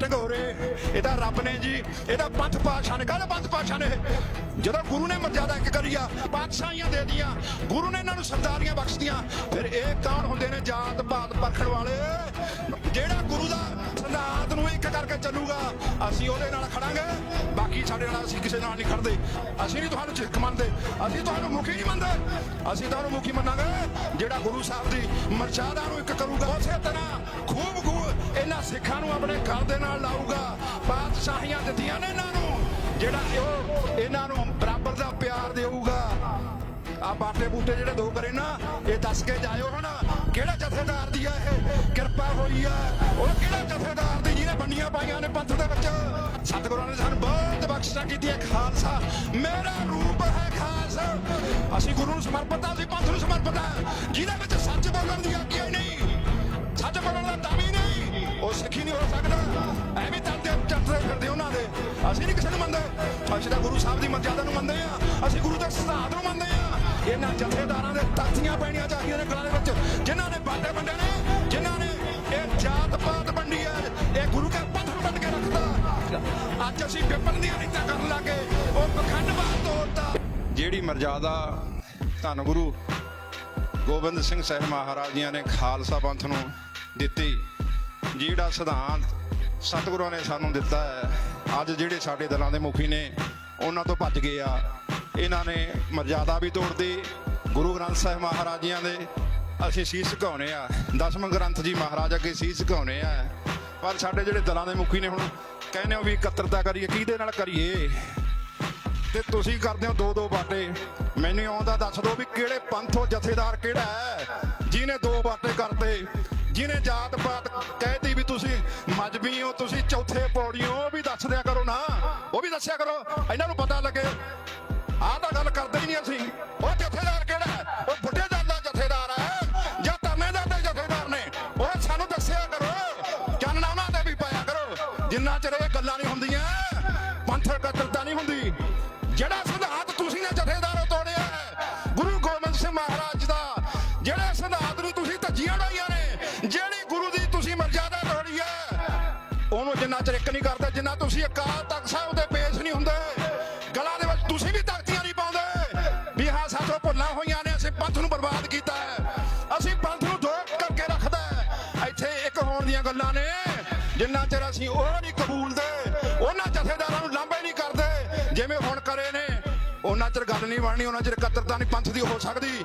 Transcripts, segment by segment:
ਟੋਰੇ ਇਹ ਤਾਂ ਰੱਬ ਨੇ ਜੀ, ਇਹ ਤਾਂ ਪੰਥ ਪਾਸ਼ਾ ਨੇ, ਕਾਹਦੇ ਪੰਥ ਪਾਸ਼ਾ ਨੇ? ਜਦੋਂ ਗੁਰੂ ਨੇ ਮਰਜ਼ਾਦਾ ਇੱਕ ਕਰੀ ਆ, ਪਾਤਸ਼ਾਹੀਆਂ ਦੇ ਦੀਆਂ ਗੁਰੂ ਨੇ ਇਹਨਾਂ ਨੂੰ ਸਰਦਾਰੀਆਂ ਬਖਸ਼ਦੀਆਂ ਫਿਰ ਇਹ ਕੌਣ ਹੁੰਦੇ ਨੇ ਜਾਤ ਪਾਤ ਪਰਖਣ ਵਾਲੇ? ਜਿਹੜਾ ਗੁਰੂ ਦਾ ਨੂੰ ਇੱਕ ਕਰਕੇ ਚੱਲੂਗਾ। ਅਸੀਂ ਉਹਦੇ ਨਾਲ ਖੜਾਂਗੇ। ਬਾਕੀ ਸਾਡੇ ਨਾਲ ਅਸੀਂ ਕਿਸੇ ਨਾਲ ਨਹੀਂ ਖੜਦੇ। ਅਸੀਂ ਨਹੀਂ ਤੁਹਾਨੂੰ ਜਿੱਕ ਮੰਨਦੇ। ਅਸੀਂ ਤੁਹਾਨੂੰ ਮੁਖੀ ਨਹੀਂ ਮੰਨਦੇ। ਅਸੀਂ ਤੁਹਾਨੂੰ ਮੁਖੀ ਮੰਨਾਂਗੇ। ਜਿਹੜਾ ਗੁਰੂ ਸਾਹਿਬ ਦੀ ਮਰਜ਼ਾਦਾ ਨੂੰ ਇੱਕ ਕਰੂਗਾ। ਉਸੇ ਤਰ੍ਹਾਂ ਖੂਬ ਖੂਬ ਇਹਨਾਂ ਸਿੱਖਾਂ ਨੂੰ ਆਪਣੇ ਘਰ ਦੇ ਨਾਲ ਲਾਊਗਾ। ਬਾਦਸ਼ਾਹੀਆਂ ਦਿੱਤੀਆਂ ਨੇ ਇਹਨਾਂ ਨੂੰ। ਜਿਹੜਾ ਉਹ ਇਹਨਾਂ ਨੂੰ ਬਰਾਬਰ ਦਾ ਪਿਆਰ ਦੇਊਗਾ। ਆ ਬਾਟੇ ਬੂਟੇ ਜਿਹੜੇ ਦੋ ਕਰੇ ਨਾ, ਇਹ ਦੱਸ ਕੇ ਜਾਇਓ ਹੁਣ। ਕਿਹੜਾ ਜਥੇਦਾਰ ਦੀ ਆ ਇਹ? ਕਿਰਪਾ ਹੋਈ ਆ। ਉਹ ਕਿਹੜਾ ਜਥੇਦਾਰ ਦੀ ਜਿਹਨੇ ਬੰਡੀਆਂ ਪਾਈਆਂ ਨੇ ਪੰਥ ਦੇ ਵਿੱਚ? ਸਤਿਗੁਰਾਂ ਨੇ ਸਾਨੂੰ ਬਹੁਤ ਬਖਸ਼ਿਸ਼ਾਂ ਕੀਤੀਆਂ ਖਾਲਸਾ। ਮੇਰਾ ਰੂਪ ਹੈ ਖਾਲਸਾ। ਅਸੀਂ ਗੁਰੂ ਨੂੰ ਸਮਰਪਿਤ ਹਾਂ ਅਸੀਂ ਪੰਥ ਨੂੰ ਸਮਰਪਿਤ ਹਾਂ ਜਿਹਦੇ ਵਿੱਚ ਸੱਚ ਬੋਲਣ ਦੀ ਆਗਿਆ ਨਹੀਂ। ਸੱਚ ਬੋਲਣ ਦਾ ਦਮ ਹੀ ਨਹੀਂ। ਉਹ ਸਿੱਖੀ ਨਹੀਂ ਹੋ ਸਕਦਾ। ਐਵੇਂ ਤੰਦੇ ਚੱਟਦੇ ਫਿਰਦੇ ਉਹਨਾਂ ਦੇ। ਅਸੀਂ ਨਹੀਂ ਕਿਸੇ ਨੂੰ ਮੰਨਦੇ। ਅਸੀਂ ਤਾਂ ਗੁਰੂ ਸਾਹਿਬ ਦੀ ਮਰਜ਼ਾਦਾ ਨੂੰ ਮੰਨਦੇ ਆ। ਅਸੀਂ ਗੁਰੂ ਦੇ ਸਿਧਾਂਤ ਨੂੰ ਮੰਨਦੇ ਆ। ਇਹਨਾਂ ਜਥੇਦਾਰਾਂ ਦੇ ਤਖਤੀਆਂ ਪੈਣੀਆਂ ਚਾਹੀਦੀਆਂ ਨੇ ਗਲਾਂ ਅੱਜ ਅਸੀਂ ਵਿਪਨ ਦੀਆਂ ਨੀਤਾਂ ਕਰਨ ਲੱਗੇ। ਉਹ ਪਖੰਡਵਾਦ ਤੋੜਦਾ ਜਿਹੜੀ ਮਰਜ਼ਾਦਾ ਧੰਨ ਗੁਰੂ ਗੋਬਿੰਦ ਸਿੰਘ ਸਾਹਿਬ ਮਹਾਰਾਜ ਜੀਆਂ ਨੇ ਖਾਲਸਾ ਪੰਥ ਨੂੰ ਦਿੱਤੀ, ਜਿਹੜਾ ਸਿਧਾਂਤ ਸਤਿਗੁਰਾਂ ਨੇ ਸਾਨੂੰ ਦਿੱਤਾ ਹੈ, ਅੱਜ ਜਿਹੜੇ ਸਾਡੇ ਦਲਾਂ ਦੇ ਮੁਖੀ ਨੇ, ਉਹਨਾਂ ਤੋਂ ਭੱਜ ਗਏ ਆ। ਇਹਨਾਂ ਨੇ ਮਰਜ਼ਾਦਾ ਵੀ ਤੋੜਦੀ ਗੁਰੂ ਗ੍ਰੰਥ ਸਾਹਿਬ ਮਹਾਰਾਜ ਜੀਆਂ ਦੇ। ਅਸੀਂ ਸੀਸ ਝੁਕਾਉਣੇ ਆ। ਦਸਮ ਗ੍ਰੰਥ ਜੀ ਮਹਾਰਾਜ ਅੱਗੇ ਸੀਸ ਝੁਕਾਉਣੇ ਆ। ਪਰ ਸਾਡੇ ਜਿਹੜੇ ਦਲਾਂ ਦੇ ਮੁਖੀ ਨੇ ਹੁਣ ਕਹਿੰਦੇ ਹੋ ਵੀ ਇਕੱਤਰਤਾ ਕਰੀਏ, ਕਿਹਦੇ ਨਾਲ ਕਰੀਏ? ਤੇ ਤੁਸੀਂ ਕਰਦੇ ਹੋ ਦੋ ਦੋ ਬਾਟੇ। ਮੈਨੂੰ ਆਉਂਦਾ ਦੱਸ ਦਿਓ ਵੀ ਕਿਹੜੇ ਪੰਥੋਂ ਜਥੇਦਾਰ ਕਿਹੜਾ ਹੈ, ਜਿਹਨੇ ਦੋ ਬਾਟੇ ਕਰਤੇ, ਜਿਹਨੇ ਜਾਤ ਪਾਤ ਕਹਿਤੀ ਵੀ ਤੁਸੀਂ ਮਜਬੀ ਹੋ, ਤੁਸੀਂ ਚੌਥੇ ਪੌੜੀਓ ਉਹ ਵੀ ਦੱਸ ਦਿਆ ਕਰੋ ਨਾ। ਉਹ ਵੀ ਦੱਸਿਆ ਕਰੋ। ਇਹਨਾਂ ਨੂੰ ਪਤਾ ਲੱਗੇ। ਆਹ ਤਾਂ ਗੱਲ ਕਰਦੇ ਹੀ ਨਹੀਂ ਅਸੀਂ। ਜਿੰਨਾ ਚਿਰ ਇਹ ਗੱਲਾਂ ਨਹੀਂ ਹੁੰਦੀਆਂ ਪੰਥਕ ਕਤਲਤਾ ਨਹੀਂ ਹੁੰਦੀ। ਜਿਹੜਾ ਸਿਧਾਂਤ ਤੁਸੀਂ ਨੇ ਜਥੇਦਾਰੋਂ ਤੋੜਿਆ ਹੈ, ਗੁਰੂ ਗੋਬਿੰਦ ਸਿੰਘ ਮਹਾਰਾਜ ਦਾ, ਜਿਹੜੇ ਸਿਧਾਂਤ ਨੂੰ ਤੁਸੀਂ ਧੱਜੀਆਂ ਉਡਾਈਆਂ ਨੇ, ਜਿਹੜੀ ਗੁਰੂ ਦੀ ਤੁਸੀਂ ਮਰਜ਼ਾਦਾ ਤੋੜੀ ਹੈ, ਉਹਨੂੰ ਜਿੰਨਾ ਚਿਰ ਇੱਕ ਨਹੀਂ ਕਰਦਾ, ਜਿੰਨਾ ਤੁਸੀਂ ਅਕਾਲ ਤਖਤ ਸਾਹਿਬ ਦੇ ਪੇਸ਼ ਨਹੀਂ ਹੁੰਦੇ, ਗਲਾਂ ਦੇ ਵਿੱਚ ਤੁਸੀਂ ਵੀ ਤਖਤੀਆਂ ਨਹੀਂ ਪਾਉਂਦੇ, ਵੀ ਹਾਂ ਸਾਥੋਂ ਭੁੱਲਾਂ ਹੋਈਆਂ ਨੇ, ਅਸੀਂ ਪੰਥ ਨੂੰ ਬਰਬਾਦ ਕੀਤਾ ਹੈ। ਅਸੀਂ ਪੰਥ ਨੂੰ ਦੋ ਕਰਕੇ ਰੱਖਦਾ ਇੱਥੇ ਇੱਕ ਹੋਣ ਦੀਆਂ ਗੱਲਾਂ ਨੇ ਜਿੰਨਾ ਚਿਰ ਅਸੀਂ ਉਹ ਨਹੀਂ ਕਬੂਲਦੇ, ਉਹਨਾਂ ਜਥੇਦਾਰਾਂ ਨੂੰ ਲਾਂਭੇ ਨਹੀਂ ਕਰਦੇ। ਜਿਵੇਂ ਹੁਣ ਕਰੇ ਨੇ, ਉਹਨਾਂ ਚਿਰ ਗੱਲ ਨਹੀਂ ਬਣਨੀ, ਉਹਨਾਂ ਚਿਰ ਇਕੱਤਰਤਾ ਨਹੀਂ ਪੰਥ ਦੀ ਹੋ ਸਕਦੀ।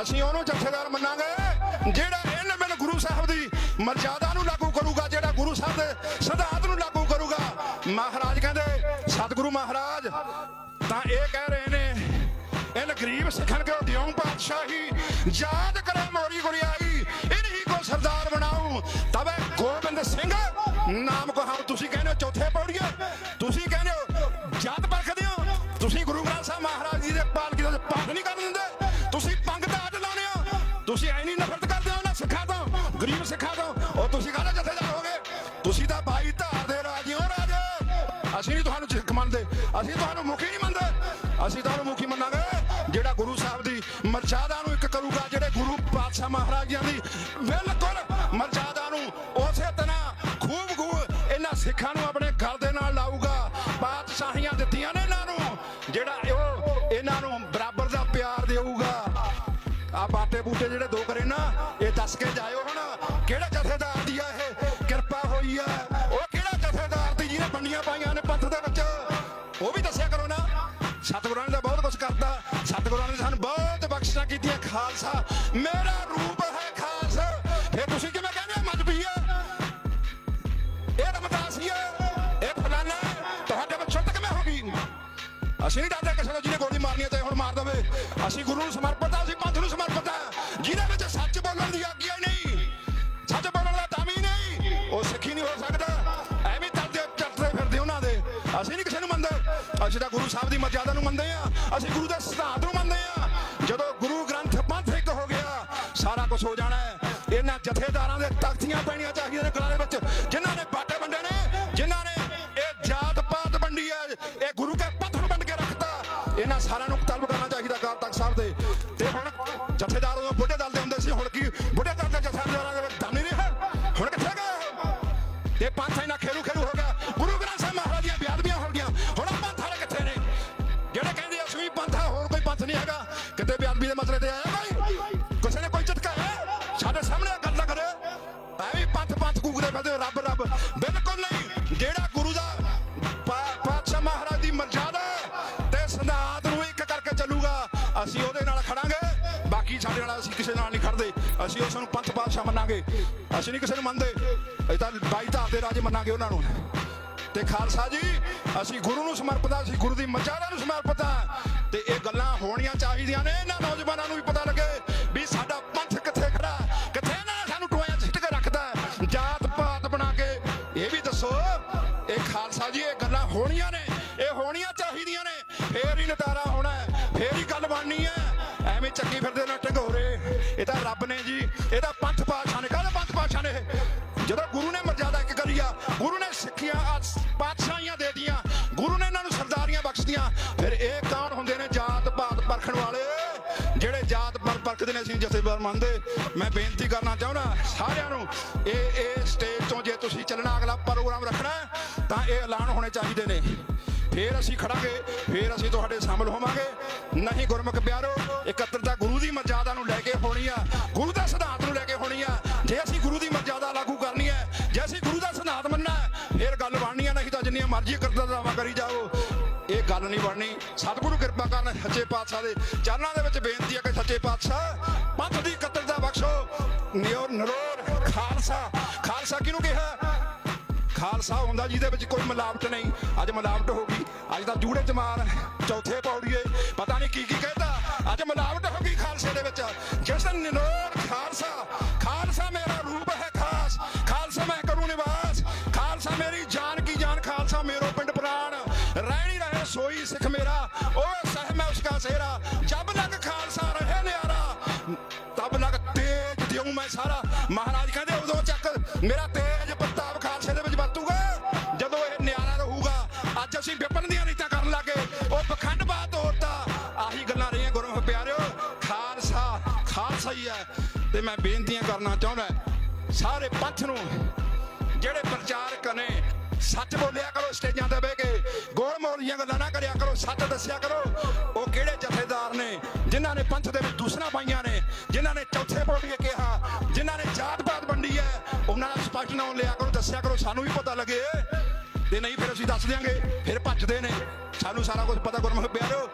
ਅਸੀਂ ਉਹਨੂੰ ਜਥੇਦਾਰ ਮੰਨਾਂਗੇ, ਜਿਹੜਾ ਇਹਨਾਂ ਮੈਨੂੰ ਗੁਰੂ ਸਾਹਿਬ ਦੀ ਮਰਜ਼ਾਦਾ ਨੂੰ ਲਾਗੂ ਕਰੂਗਾ, ਜਿਹੜਾ ਗੁਰੂ ਸਾਹਿਬ ਦੇ ਸਿਧਾਂਤ ਨੂੰ ਲਾਗੂ ਕਰੂਗਾ। ਮਹਾਰਾਜ ਕਹਿੰਦੇ, ਸਤਿਗੁਰੂ ਮਹਾਰਾਜ, ਤਾਂ ਇਹ ਕਹਿ ਰਹੇ ਨੇ, ਇਨ ਗਰੀਬ ਸਿੱਖਣ ਕੇ ਦਿਉ ਪਾਤਸ਼ਾਹੀ? ਯਾਦ ਕਰੇ ਮੋਰੀ ਗੁਰਿਆਈ, ਇਨਹੀ ਕੋ ਸਰਦਾਰ ਬਣਾਉ ਤਵੇ ਨਾਮ ਕੋ ਹਮ ਤੁਸੀਂ ਕਹਿੰਦੇ ਹੋ ਚੌਥੇ ਪੌੜੀਏ। ਤੁਸੀਂ ਕਹਿੰਦੇ ਹੋ ਜਾਤ ਪਰਖਦੇ ਹੋ। ਤੁਸੀਂ ਗੁਰੂ ਗ੍ਰੰਥ ਸਾਹਿਬ ਮਹਾਰਾਜ ਜੀ ਦੇ ਪਾਲਕੀ ਦਾ ਪਾਠ ਨਹੀਂ ਕਰਨ ਦਿੰਦੇ। ਤੁਸੀਂ ਪੰਗ ਦਾ ਅੱਡ ਲਾਉਣੇ ਹੋ। ਤੁਸੀਂ ਐਨੀ ਨਫ਼ਰਤ ਕਰਦੇ ਹੋ, ਨਾ ਸਿੱਖਾਂ ਤੋਂ, ਗਰੀਬ ਸਿੱਖਾਂ ਤੋਂ। ਉਹ ਤੁਸੀਂ ਕਾਹਦਾ ਜਥੇਦਾਰ ਹੋਗੇ ਤੁਸੀਂ ਤਾਂ ਬਾਈ ਧਾਰ ਦੇ ਰਾਜਿਓ ਰਾਜੇ। ਅਸੀਂ ਨਹੀਂ ਤੁਹਾਨੂੰ ਸਿੱਖ ਮੰਨਦੇ। ਅਸੀਂ ਤੁਹਾਨੂੰ ਮੁਖੀ ਨਹੀਂ ਮੰਨਦੇ। ਅਸੀਂ ਤੁਹਾਨੂੰ ਮੁਖੀ ਮੰਨਾਂਗੇ। ਜਿਹੜਾ ਗੁਰੂ ਸਾਹਿਬ ਦੀ ਮਰਜ਼ਾਦਾ ਨੂੰ ਇੱਕ ਕਰੂਗਾ, ਜਿਹੜੇ ਗੁਰੂ ਪਾਤਸ਼ਾਹ ਮਹਾਰਾਜ ਜੀ ਦੀ ਖੂਬ ਸਿੱਖਾਂ ਨੂੰ ਆਪਣੇ ਘਰ ਦੇ ਨਾਲ ਲਾਊਗਾ। ਬਾਦਸ਼ਾਹੀਆਂ ਦਿੱਤੀਆਂ ਨੇ ਇਹਨਾਂ ਨੂੰ, ਜਿਹੜਾ ਉਹ ਇਹਨਾਂ ਨੂੰ ਬਰਾਬਰ ਦਾ ਪਿਆਰ ਦੇਊਗਾ। ਆ ਬਾਟੇ ਬੂਟੇ ਜਿਹੜੇ ਦੋ ਕਰੇ ਨਾ, ਇਹ ਦੱਸ ਕੇ ਜਾਇਓ ਹੁਣ, ਕਿਹੜਾ ਜਥੇਦਾਰ ਦੀ ਆ ਇਹ? ਕਿਰਪਾ ਹੋਈ ਆ। ਉਹ ਕਿਹੜਾ ਜਥੇਦਾਰ ਦੀ ਜਿਹਨੇ ਬੰਡੀਆਂ ਪਾਈਆਂ ਨੇ ਪੰਥ ਦੇ ਵਿੱਚ? ਉਹ ਵੀ ਦੱਸਿਆ ਕਰੋ ਨਾ। ਸਤਿਗੁਰਾਂ ਨੇ ਤਾਂ ਬਹੁਤ ਕੁਝ ਕਰਤਾ। ਸਤਿਗੁਰਾਂ ਨੇ ਸਾਨੂੰ ਬਹੁਤ ਬਖਸ਼ਿਸ਼ਾਂ ਕੀਤੀਆਂ, ਖਾਲਸਾ। ਮੇਰਾ ਰੂਪ ਅਸੀਂ ਨਹੀਂ ਡਰਦੇ ਕਿਸੇ ਨੂੰ ਜਿਹਨੇ ਗੋਲੀ ਮਾਰਨੀ ਹੈ ਤੇ ਹੁਣ ਮਾਰ ਦਵੇ। ਅਸੀਂ ਗੁਰੂ ਨੂੰ ਸਮਰਪਿਤ ਹਾਂ, ਅਸੀਂ ਪੰਥ ਨੂੰ ਸਮਰਪਿਤ ਹਾਂ। ਜਿਹਦੇ ਵਿੱਚ ਸੱਚ ਬੋਲਣ ਦੀ ਆਗਿਆ ਨਹੀਂ, ਸੱਚ ਬੋਲਣ ਦਾ ਦਮ ਹੀ ਨਹੀਂ, ਉਹ ਸਿੱਖੀ ਨਹੀਂ ਹੋ ਸਕਦਾ। ਐਵੇਂ ਤੰਦੇ ਚੱਟਦੇ ਫਿਰਦੇ ਉਹਨਾਂ ਦੇ। ਅਸੀਂ ਨਹੀਂ ਕਿਸੇ ਨੂੰ ਮੰਨਦੇ। ਅਸੀਂ ਤਾਂ ਗੁਰੂ ਸਾਹਿਬ ਦੀ ਮਰਜ਼ਾਦਾ ਨੂੰ ਮੰਨਦੇ ਆ ਅਸੀਂ ਗੁਰੂ ਦੇ ਸਿਧਾਂਤ ਨੂੰ ਮੰਨਦੇ ਆ ਜਦੋਂ ਗੁਰੂ ਗ੍ਰੰਥ ਪੰਥ ਇੱਕ ਹੋ ਗਿਆ, ਸਾਰਾ ਕੁਝ ਹੋ ਜਾਣਾ ਹੈ। ਇਹਨਾਂ ਜਥੇਦਾਰਾਂ ਦੇ ਤਖਤੀਆਂ ਪੈਣੀਆਂ ਚਾਹੀਦੀਆਂ ਨੇ ਗਲਾਂ ਦੇ ਵਿੱਚ, ਜਿਨ੍ਹਾਂ ਅਕਾਲ ਸਾਡੇ ਨਾਲ ਅਸੀਂ ਕਿਸੇ ਨਾਲ ਨਹੀਂ ਖੜਦੇ। ਅਸੀਂ ਉਸ ਨੂੰ ਪੰਥ ਪਾਤਸ਼ਾਹ ਮੰਨਾਂਗੇ। ਅਸੀਂ ਨਹੀਂ ਕਿਸੇ ਨੂੰ ਮੰਨਦੇ। ਅਸੀਂ ਤਾਂ ਬਾਈ ਧਾਰ ਦੇ ਰਾਜੇ ਮੰਨਾਂਗੇ ਉਹਨਾਂ ਨੂੰ। ਤੇ ਖਾਲਸਾ ਜੀ, ਅਸੀਂ ਗੁਰੂ ਨੂੰ ਸਮਰਪਿਤ ਹਾਂ ਅਸੀਂ ਗੁਰੂ ਦੀ ਮਰਜ਼ਾਦਾ ਨੂੰ ਸਮਰਪਿਤ ਹਾਂ ਤੇ ਇਹ ਗੱਲਾਂ ਹੋਣੀਆਂ ਚਾਹੀਦੀਆਂ ਨੇ। ਇਹਨਾਂ ਨੌਜਵਾਨਾਂ ਨੂੰ ਵੀ ਪਤਾ ਲੱਗੇ ਵੀ ਸਾਡਾ ਪੰਥ ਕਿੱਥੇ ਖੜਾ ਕਿੱਥੇ ਨਾ ਸਾਨੂੰ ਟੋਇਆ 'ਚ ਸਿੱਟ ਕੇ ਰੱਖਦਾ ਜਾਤ ਪਾਤ ਬਣਾ ਕੇ। ਇਹ ਵੀ ਦੱਸੋ, ਇਹ ਖਾਲਸਾ ਜੀ, ਇਹ ਗੱਲਾਂ ਹੋਣੀਆਂ ਨੇ। ਇਹ ਹੋਣੀਆਂ ਚਾਹੀਦੀਆਂ ਨੇ। ਫੇਰ ਹੀ ਨਤਾਰਾ ਹੋਣਾ ਫੇਰ ਹੀ ਗੱਲ ਬਣਨੀ ਹੈ। ਐਵੇਂ ਚੱਕੀ ਫਿਰਦੇ ਨੇ ਇਹ ਤਾਂ ਰੱਬ ਨੇ ਜੀ, ਇਹ ਤਾਂ ਪੰਥ ਪਾਤਸ਼ਾਹ ਨੇ, ਕਾਹਦੇ ਪੰਥ ਪਾਤਸ਼ਾਹ ਨੇ ਜਦੋਂ ਗੁਰੂ ਨੇ ਮਰਜ਼ਾਦਾ ਇੱਕ ਕਰੀ ਆ ਗੁਰੂ ਨੇ ਸਿੱਖੀਆਂ ਅੱਜ ਪਾਤਸ਼ਾਹੀਆਂ ਦੇ ਦਿੱਤੀਆਂ, ਗੁਰੂ ਨੇ ਇਹਨਾਂ ਨੂੰ ਸਰਦਾਰੀਆਂ ਬਖਸ਼ਦੀਆਂ ਫਿਰ ਇਹ ਕੌਣ ਹੁੰਦੇ ਨੇ ਜਾਤ ਪਾਤ ਪਰਖਣ ਵਾਲੇ, ਜਿਹੜੇ ਜਾਤ ਪਰ ਪਰਖਦੇ ਨੇ ਅਸੀਂ ਜਥੇਦਾਰ ਮੰਨਦੇ। ਮੈਂ ਬੇਨਤੀ ਕਰਨਾ ਚਾਹੁੰਦਾ ਸਾਰਿਆਂ ਨੂੰ, ਇਹ ਇਹ ਸਟੇਜ ਤੋਂ ਜੇ ਤੁਸੀਂ ਚੱਲਣਾ, ਅਗਲਾ ਪ੍ਰੋਗਰਾਮ ਰੱਖਣਾ, ਤਾਂ ਇਹ ਐਲਾਨ ਹੋਣੇ ਚਾਹੀਦੇ ਨੇ। ਫੇਰ ਅਸੀਂ ਖੜਾਂਗੇ ਫੇਰ ਅਸੀਂ ਤੁਹਾਡੇ ਸ਼ਾਮਲ ਹੋਵਾਂਗੇ। ਨਹੀਂ ਗੁਰਮੁਖ ਪਿਆਰੋ ਇਕੱਤਰਤਾ ਗੁਰੂ ਦੀ ਮਰਜ਼ਾਦਾ ਨੂੰ ਲੈ ਕੇ ਹੋਣੀ ਆ। ਗੁਰੂ ਦਾ ਸਿਧਾਂਤ ਨੂੰ ਲੈ ਕੇ ਹੋਣੀ ਆ। ਜੇ ਅਸੀਂ ਗੁਰੂ ਦੀ ਮਰਜ਼ਾਦਾ ਲਾਗੂ ਕਰਨੀ ਹੈ ਜੇ ਅਸੀਂ ਗੁਰੂ ਦਾ ਸਿਧਾਂਤ ਮੰਨਣਾ ਹੈ, ਫੇਰ ਗੱਲ ਬਣਨੀ ਆ ਨਹੀਂ ਤਾਂ ਜਿੰਨੀਆਂ ਮਰਜ਼ੀ ਕਰਦਾ ਦਾਵਾ ਕਰੀ ਜਾਓ। ਇਹ ਗੱਲ ਨਹੀਂ ਬਣਨੀ। ਸਤਿਗੁਰੂ ਕਿਰਪਾ ਕਰਨ ਸੱਚੇ ਪਾਤਸ਼ਾਹ ਦੇ ਚਰਨਾਂ ਦੇ ਵਿੱਚ ਬੇਨਤੀ ਹੈ ਕਿ ਸੱਚੇ ਪਾਤਸ਼ਾਹ ਪੰਥ ਦੀ ਇਕੱਤਰਤਾ ਬਖਸ਼ੋ। ਨਿਓ ਨਰੋਰ ਖਾਲਸਾ। ਖਾਲਸਾ ਕਿਹਨੂੰ ਕਿਹਾ? ਖਾਲਸਾ ਹੁੰਦਾ ਜਿਹਦੇ ਵਿੱਚ ਕੋਈ ਮਿਲਾਵਟ ਨਹੀਂ। ਅੱਜ ਮਿਲਾਵਟ ਹੋ ਗਈ, ਅੱਜ ਤਾਂ ਜੂੜੇ ਚ ਚੌਥੇ ਪੌੜੀਏ। ਪਤਾ ਨਹੀਂ ਕੀ ਕੀ ਕਹਿੰਦਾ, ਅੱਜ ਮਿਲਾਵਟ ਹੋ ਗਈ ਖਾਲਸੇ ਦੇ ਵਿੱਚ। ਜਿਸ ਦਿਨ ਨਿਰੋਲ ਖਾਲਸਾ ਖਾਲਸਾ ਮੇਰਾ ਰੂਪ ਹੈ ਖਾਸ। ਖਾਲਸਾ ਮੈਂ ਕਰੂ ਨਿਵਾਸ। ਖਾਲਸਾ ਮੇਰੀ ਜਾਨ ਕੀ ਜਾਨ, ਖਾਲਸਾ ਮੇਰੋ ਪਿੰਡ ਪ੍ਰਾਣ। ਰਹਿਣੀ ਰਹੇ ਸੋਈ ਸਿੱਖ ਮੇਰਾ ਉਹ ਸਹਿ ਮੈਂ ਉਸਕਾ ਸੇਰਾ। ਜਬ ਲਗ ਖਾਲਸਾ ਰਹੇ ਨਿਆਰਾ, ਤਬ ਲਗ ਤੇਜ ਦਿਉ ਮੈਂ ਸਾਰਾ। ਮਹਾਰਾਜ ਕਹਿੰਦੇ ਉਦੋਂ ਚੱਕ, ਮੇਰਾ ਤੇਜ ਤੇ ਮੈਂ ਬੇਨਤੀਆਂ ਕਰਨਾ ਚਾਹੁੰਦਾ ਸਾਰੇ ਪੰਥ ਨੂੰ, ਜਿਹੜੇ ਪ੍ਰਚਾਰਕ ਨੇ ਸੱਚ ਬੋਲਿਆ ਕਰੋ, ਸਟੇਜਾਂ ਤੇ ਬਹਿ ਕੇ ਗੋਲ ਮੋਲੀਆਂ ਗੱਲਾਂ ਨਾ ਕਰਿਆ ਕਰੋ, ਸੱਚ ਦੱਸਿਆ ਕਰੋ। ਉਹ ਕਿਹੜੇ ਜਥੇਦਾਰ ਨੇ, ਜਿਨ੍ਹਾਂ ਨੇ ਪੰਥ ਦੇ ਵਿੱਚ ਦੂਸਰਾ ਪਾਈਆਂ ਨੇ, ਜਿਨ੍ਹਾਂ ਨੇ ਚੌਥੇ ਪੌੜੀਏ ਕਿਹਾ, ਜਿਨ੍ਹਾਂ ਨੇ ਜਾਤ ਪਾਤ ਵੰਡੀ ਹੈ, ਉਹਨਾਂ ਦਾ ਸਪਸ਼ਟ ਨਾਮ ਲਿਆ ਕਰੋ, ਦੱਸਿਆ ਕਰੋ, ਸਾਨੂੰ ਵੀ ਪਤਾ ਲੱਗੇ। ਤੇ ਨਹੀਂ, ਫਿਰ ਅਸੀਂ ਦੱਸ ਦਿਆਂਗੇ, ਫਿਰ ਭੱਜਦੇ ਨੇ। ਸਾਨੂੰ ਸਾਰਾ ਕੁਝ ਪਤਾ, ਗੁਰਮੁਖ ਪਿਆਰੋ